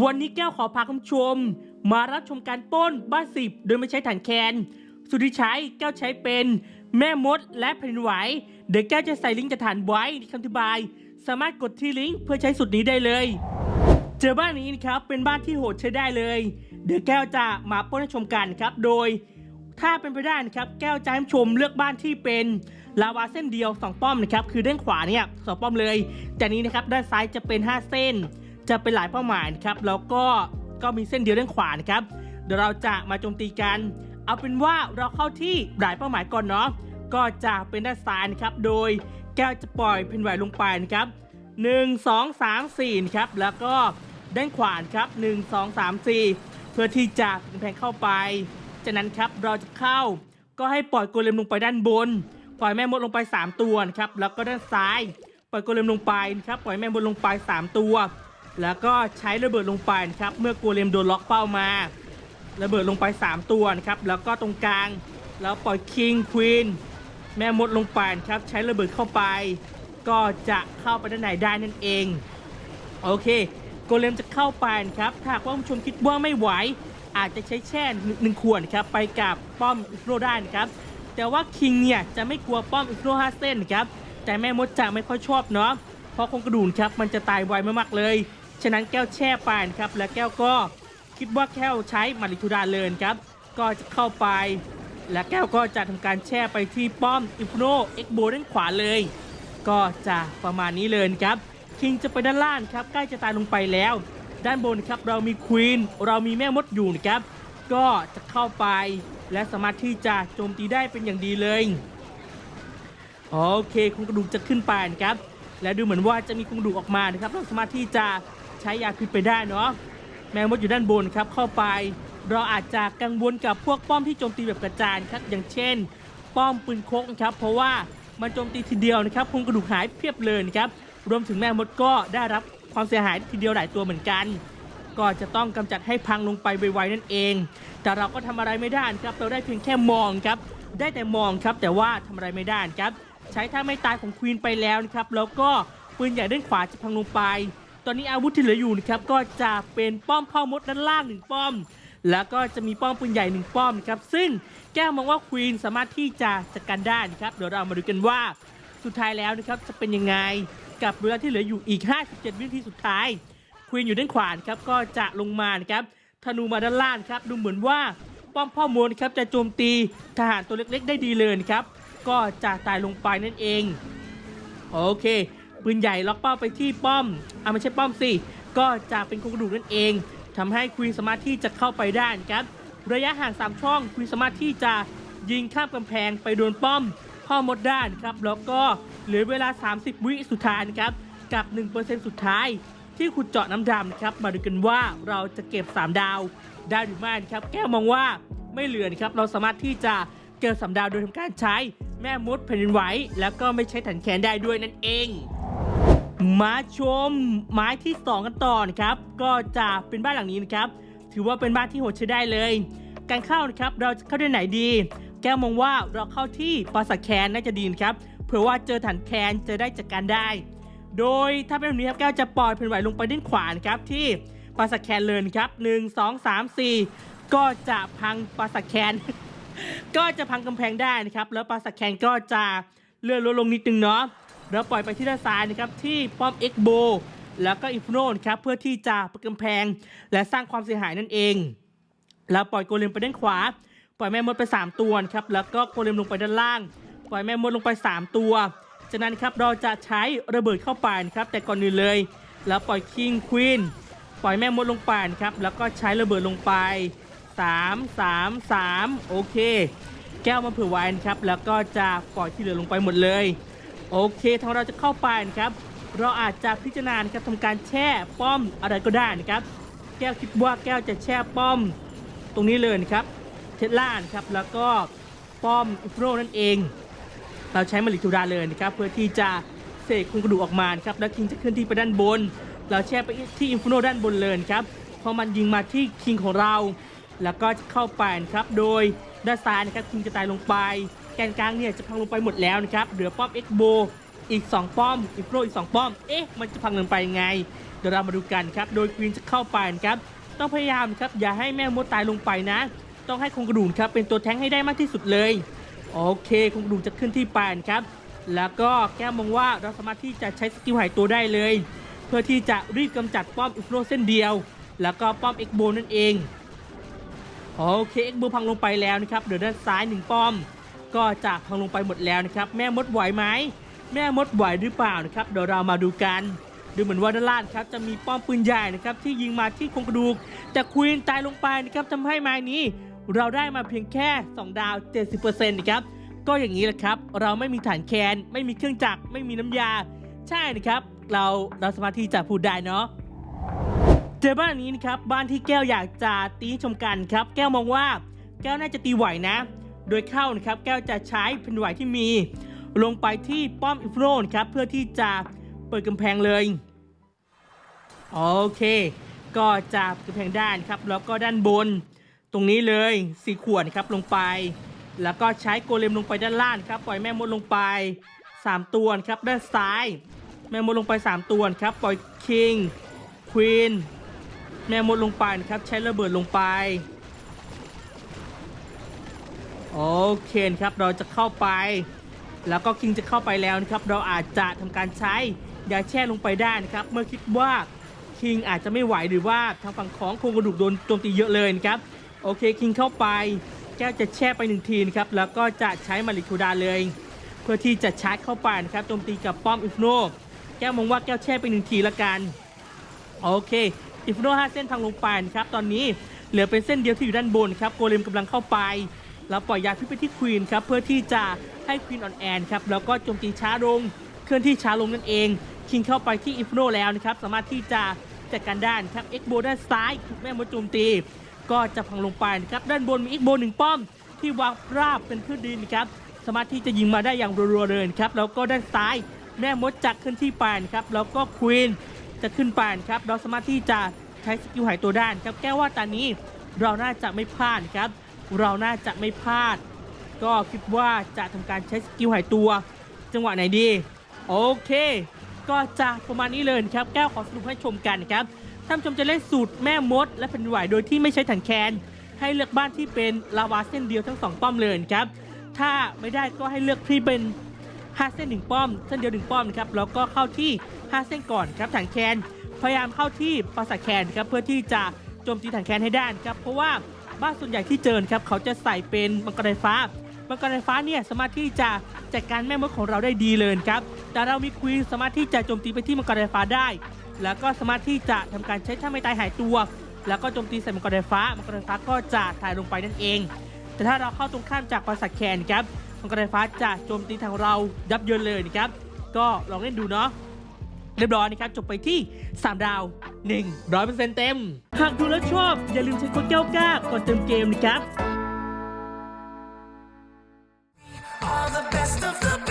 วันนี้แก้วขอพาคุณผู้ชม มารับชมการป้นบ้านสิบโดยไม่ใช้ถังแคน สุดที่ใช้แก้วใช้เป็น แม่มดและแผ่นไหว เดี๋ยวแก้วจะใส่ลิงก์จะฐานไว้ในคำอธิบาย สามารถกดที่ลิงก์เพื่อใช้สุดนี้ได้เลย เจอบ้านนี้นะครับเป็นบ้านที่โหดใช้ได้เลย เดี๋ยวแก้วจะมาป้นให้ชมกันครับโดย ถ้าเป็นไปได้นะครับแก้วจะให้ชมเลือกบ้านที่เป็นลาวาเส้นเดียว 2 ป้อมนะครับคือด้านขวาเนี่ยสองป้อมเลยแต่นี้นะครับด้านซ้ายจะเป็น 5 เส้น จะเป็นหลายเป้าหมายนะครับแล้วก็ก็มีเส้นเดียวด้านขวานะครับเดี๋ยวเราจะมาโจมตีกัน เอาเป็นว่าเราเข้าที่หลายเป้าหมายก่อนเนาะก็จะเป็นด้านซ้ายนะครับโดยแก้วจะปล่อยเพนไหวลงไปนะครับ1 2 3 4นะครับแล้วก็ด้านขวานครับ 1 2 3 4 เพื่อที่จะแพงเข้าไป จากนั้นครับเราจะเข้า ก็ให้ปล่อยโกเลมลงไปด้านบน ปล่อยแม่มดลงไป 3 ตัวนะครับแล้วก็ด้านซ้าย ปล่อยโกเลมลงไปนะครับปล่อยแม่มดลงไป 3 ตัว แล้วก็ใช้ระเบิดลงไปนะครับเมื่อโกเลมโดนล็อกเป้ามา ระเบิดลงไป 3 ตัวนะครับแล้วก็ตรงกลางแล้วปล่อยคิงควีนแม่มดลงไปนะครับใช้ระเบิดเข้าไป ก็จะเข้าไปด้านในได้นั่นเองโอเคโกเลมจะเข้าไปนะครับถ้าหากว่าผู้ชมคิดว่าไม่ไหว อาจจะใช้แช่หนึ่งหนึ่งขวดครับไปกับป้อมอิสโรได้นะครับแต่ว่าคิงเนี่ยจะไม่กลัวป้อมอิสโรห้าเส้นครับแต่แม่มดจะไม่ค่อยชอบเนาะเพราะโครงกระดูนครับมันจะตายไวมากๆเลย ฉะนั้นแก้วแช่ไปนะครับและแก้วก็คิดว่าแก้วใช้มาริทูดาเลยครับ ก็จะเข้าไป และแก้วก็จะทำการแช่ไปที่ป้อมอิฟโนเอ็กโบด้านขวาเลย ก็จะประมาณนี้เลยครับคิงจะไปด้านล่างครับใกล้จะตายลงไปแล้ว ด้านบนครับเรามีควีนเรามีแม่มดอยู่นะครับ ก็จะเข้าไป และสามารถที่จะโจมตีได้เป็นอย่างดีเลยโอเคครงกระดูกจะขึ้นไปนะครับ และดูเหมือนว่าจะมีครงกระดูกออกมานะครับเราสามารถที่จะ ใช้ยาพิษไปได้เนาะแมงมดอยู่ด้านบนครับเข้าไป เราอาจจะกังวลกับพวกป้อมที่โจมตีแบบกระจายครับอย่างเช่น ป้อมปืนโคกครับเพราะว่ามันโจมตีทีเดียวนะครับโครงกระดูกหายเพียบเลยครับรวมถึงแม่มดก็ได้รับความเสียหายทีเดียวหลายตัวเหมือนกัน ก็จะต้องกำจัดให้พังลงไปไวๆนั่นเอง แต่เราก็ทำอะไรไม่ได้ครับเราได้เพียงแค่มองครับได้แต่มองครับแต่ว่าทำอะไรไม่ได้ครับใช้ท่าไม่ตายของควีนไปแล้วนะครับแล้วก็ปืนใหญ่ด้านขวาจะพังลงไป ตอนนี้อาวุธที่เหลืออยู่นะครับก็จะเป็นป้อมพ่อมดด้านล่างหนึ่งป้อม แล้วก็จะมีป้อมปืนใหญ่หนึ่งป้อมนะครับซึ่งแก้วมองว่าควีนสามารถที่จะจัดการได้นะครับเดี๋ยวเรามาดูกันว่าสุดท้ายแล้วนะครับจะเป็นยังไงกับเวลาที่เหลืออยู่อีก 57 วินาทีสุดท้ายควีนอยู่ด้านขวานครับก็จะลงมานะครับธนูมาด้านล่างครับดูเหมือนว่าป้อมพ่อมดครับจะโจมตีทหารตัวเล็กๆ ได้ดีเลยครับ ก็จะตายลงไปนั่นเอง โอเค ปืนใหญ่ล็อกเป้าไปที่ป้อมอะไม่ใช่ป้อมสิก็จะเป็นโครงกระดูกนั่นเองทำให้ควีนสามารถที่จะเข้าไปได้นครับระยะห่าง3ช่องควีนสามารถที่จะยิงข้ามกำแพงไปโดนป้อมพ่อมดได้นครับแล้วก็เหลือเวลา 30 วิสุดท้ายครับกับ 1%สุดท้ายที่ขุดเจาะน้ำดำครับมาดูกันว่าเราจะเก็บ 3 ดาวได้หรือไม่นะครับแก้วมองว่าไม่เหลือนะครับเราสามารถที่จะเก็บสามดาวโดยทำการใช้แม่มดแผ่นดินไหวแล้วก็ไม่ใช้ถันแขนได้ด้วยนั่นเอง มาชมไม้ที่ 2 กันต่อนะครับ ก็จะเป็นบ้านหลังนี้นะครับ ถือว่าเป็นบ้านที่โหดใช้ได้เลย การเข้านะครับ เราจะเข้าด้วยไหนดี แก้วมองว่าเราเข้าที่ปราสาทแคนน่าจะดีนะครับ เผื่อว่าเจอฐานแคนจะได้จัดการได้ โดยถ้าเป็นแบบนี้ครับแก้วจะปล่อยแผ่นไหวลงไปด้านขวานะครับที่ปราสาทแคนเลยนะครับหนึ่งสองสามสี่ก็จะพังปราสาทแคนก็จะพังกำแพงได้นะครับ แล้วปราสาทแคนก็จะเลื่อนลดลงนิดนึงเนาะ แล้วปล่อยไปที่ด้านซ้ายนะครับที่ป้อมเอ็กโบแล้วก็อิฟโนนครับเพื่อที่จะปักำแพง และสร้างความเสียหายนั่นเองแล้วปล่อยโกเลมไปด้านขวา ปล่อยแม่มดไป 3 ตัวครับแล้วก็โกเลมลงไปด้านล่าง ปล่อยแม่มดลงไป 3 ตัว จากนั้นครับเราจะใช้ระเบิดเข้าไปนะครับแต่ก่อนอื่นเลยแล้วปล่อยคิงควีนปล่อยแม่มดลงไปนครับแล้วก็ใช้ระเบิดลงไป 3 3 3 โอเค แก้วมาเผื่อไว้นะครับแล้วก็จะปล่อยที่เหลือลงไปหมดเลย โอเคทางเราจะเข้าไปนะครับ เราอาจจะพิจารณานะครับทำการแช่ป้อมอะไรก็ได้นะครับ แก้วคิดว่าแก้วจะแช่ป้อมตรงนี้เลยนะครับ เทสลานครับแล้วก็ป้อมอิฟโรนั่นเอง เราใช้มาริทูดาเลยนะครับ เพื่อที่จะเสกครงกระดูกออกมาครับแล้วคิงจะเคลื่อนที่ไปด้านบน เราแช่ไปที่อินฟิโนด้านบนเลยครับพอมันยิงมาที่คิงของเรา แล้วก็จะเข้าไปนะครับโดย ด้านซ้ายนะครับคิงจะตายลงไป แกนกลางเนี่ยจะพังลงไปหมดแล้วนะครับ เหลือป้อมเอ็กโบอีก 2 ป้อมอินฟิโนอีก 2 ป้อม เอ๊ะ มันจะพังลงไปยังไง เดี๋ยวเรามาดูกันครับ โดยควีนจะเข้าไปนะครับ ต้องพยายามครับ อย่าให้แม่มดตายลงไปนะ ต้องให้คงกระดูกครับ เป็นตัวแทงให้ได้มากที่สุดเลย โอเค คงกระดูกจะขึ้นที่ปานครับ แล้วก็แก้มองว่าเราสามารถที่จะใช้สกิลหายตัวได้เลย เพื่อที่จะรีบกำจัดป้อมอิฟโรเส้นเดียว แล้วก็ป้อมเอ็กโบนั่นเอง โอเคเอ็กโบพังลงไปแล้วนะครับเดี๋ยวด้านซ้ายหนึ่งป้อม ก็จะพังลงไปหมดแล้วนะครับ แม่มดไหวไหมแม่มดไหวหรือเปล่านะครับเดี๋ยวเรามาดูกันดูเหมือนว่าด้านล่างครับจะมีป้อมปืนใหญ่นะครับที่ยิงมาที่โครงกระดูกแต่ควีนตายลงไปนะครับทำให้ไม้นี้ เราได้มาเพียงแค่ 2 ดาว 70%นะครับก็อย่างนี้แหละครับ เราไม่มีฐานแคน ไม่มีเครื่องจักรไม่มีน้ำยา ใช่นะครับ เราเราสามารถที่จะพูดได้เนาะ เจอบ้านนี้นะครับบ้านที่แก้วอยากจะตีชมกันครับ แก้วมองว่าแก้วน่าจะตีไหวนะ โดยเข้านะครับแก้วจะใช้แผ่นไหวที่มี ลงไปที่ป้อมอิฟโรนครับเพื่อที่จะเปิดกำแพงเลยโอเค ก็จะกำแพงด้านครับแล้วก็ด้านบน ตรงนี้เลยสี่ขวดครับลงไป แล้วก็ใช้โกเลมลงไปด้านล่างครับปล่อยแม่มดลงไป 3 ตัวครับด้านซ้าย แม่มดลงไป 3 ตัวครับปล่อยคิงควีน แม่มดลงไปนะครับ ใช้ระเบิดลงไป โอเคครับเราจะเข้าไป แล้วก็คิงจะเข้าไปแล้วนะครับ เราอาจจะทำการใช้ยาแช่ลงไปได้นะครับ เมื่อคิดว่าคิงอาจจะไม่ไหวหรือว่าทางฝั่งของโครงกระดูกโดนโจมตีเยอะเลยนะครับ โอเคคิงเข้าไปแก้วจะแช่ไปหนึ่งทีนะครับ แล้วก็จะใช้มาริคูดาเลย เพื่อที่จะชาร์จเข้าไปนะครับโจมตีกับป้อมอิฟโนแก้วมองว่าแก้วแช่ไปหนึ่งทีละกัน โอเค อิฟโนห้าเส้นพังลงไปนะครับตอนนี้เหลือเป็นเส้นเดียวที่อยู่ด้านบนครับโกเลมกำลังเข้าไปแล้วปล่อยยาพิษไปที่ควีนครับเพื่อที่จะให้ควีนอ่อนแอนครับแล้วก็โจมตีช้าลงเคลื่อนที่ช้าลงนั่นเอง คิงเข้าไปที่อิฟโนแล้วนะครับสามารถที่จะจัดการด้านครับเอ็กโบด้านซ้ายถูกแม่มดโจมตี ก็จะพังลงไปนะครับด้านบนมีเอ็กโบหนึ่งป้อม ที่วางราบเป็นพื้นดินครับสามารถที่จะยิงมาได้อย่างรัวๆเลยนะครับแล้วก็ด้านซ้ายแม่มดจักขึ้นที่ปานครับแล้วก็ควีน จะขึ้นปานครับ เราสามารถที่จะใช้สกิลหายตัวด้านครับแก้ว่าตอนนี้เราน่าจะไม่พลาดครับ เราน่าจะไม่พลาด ก็คิดว่าจะทำการใช้สกิลหายตัว จังหวะไหนดีโอเค ก็จะประมาณนี้เลยครับ แก้วขอสรุปให้ชมกันนะครับท่านชมจะเล่นสูตรแม่มด และแผ่นไหวโดยที่ไม่ใช้ถังแคน ให้เลือกบ้านที่เป็นลาวาเส้นเดียวทั้งสองป้อมเลยนะครับ ถ้าไม่ได้ก็ให้เลือกที่เป็น5เส้นหนึ่งป้อม เส้นเดียวหนึ่งป้อมครับแล้วก็เข้าที่ 5 เส้นก่อนครับถังแคนพยายามเข้าที่ปราสาทแคนครับเพื่อที่จะโจมตีถังแคนให้ได้ครับเพราะว่าบ้านส่วนใหญ่ที่เจอครับเขาจะใส่เป็นมังกรไฟฟ้ามังกรไฟฟ้าเนี่ยสามารถที่จะจัดการแม่มดของเราได้ดีเลยครับแต่เรามีควีนสามารถที่จะโจมตีไปที่มังกรไฟฟ้าได้ แล้วก็สามารถที่จะทำการใช้ท่าไม่ตายหายตัว แล้วก็โจมตีใส่มังกรไฟฟ้ามังกรไฟฟ้าก็จะตายลงไปนั่นเอง แต่ถ้าเราเข้าตรงข้ามจากปราสาทแคนครับมังกรไฟฟ้าจะโจมตีทางเรายับเยินเลยนะครับก็ลองเล่นดูเนาะ เรียบร้อยนะครับ จบไปที่ 3 ดาว 100%เต็ม หากดูแล้วชอบ อย่าลืมใช้โค้ดแก้วก้าก่อนเติมเกมนะครับ All the best of the.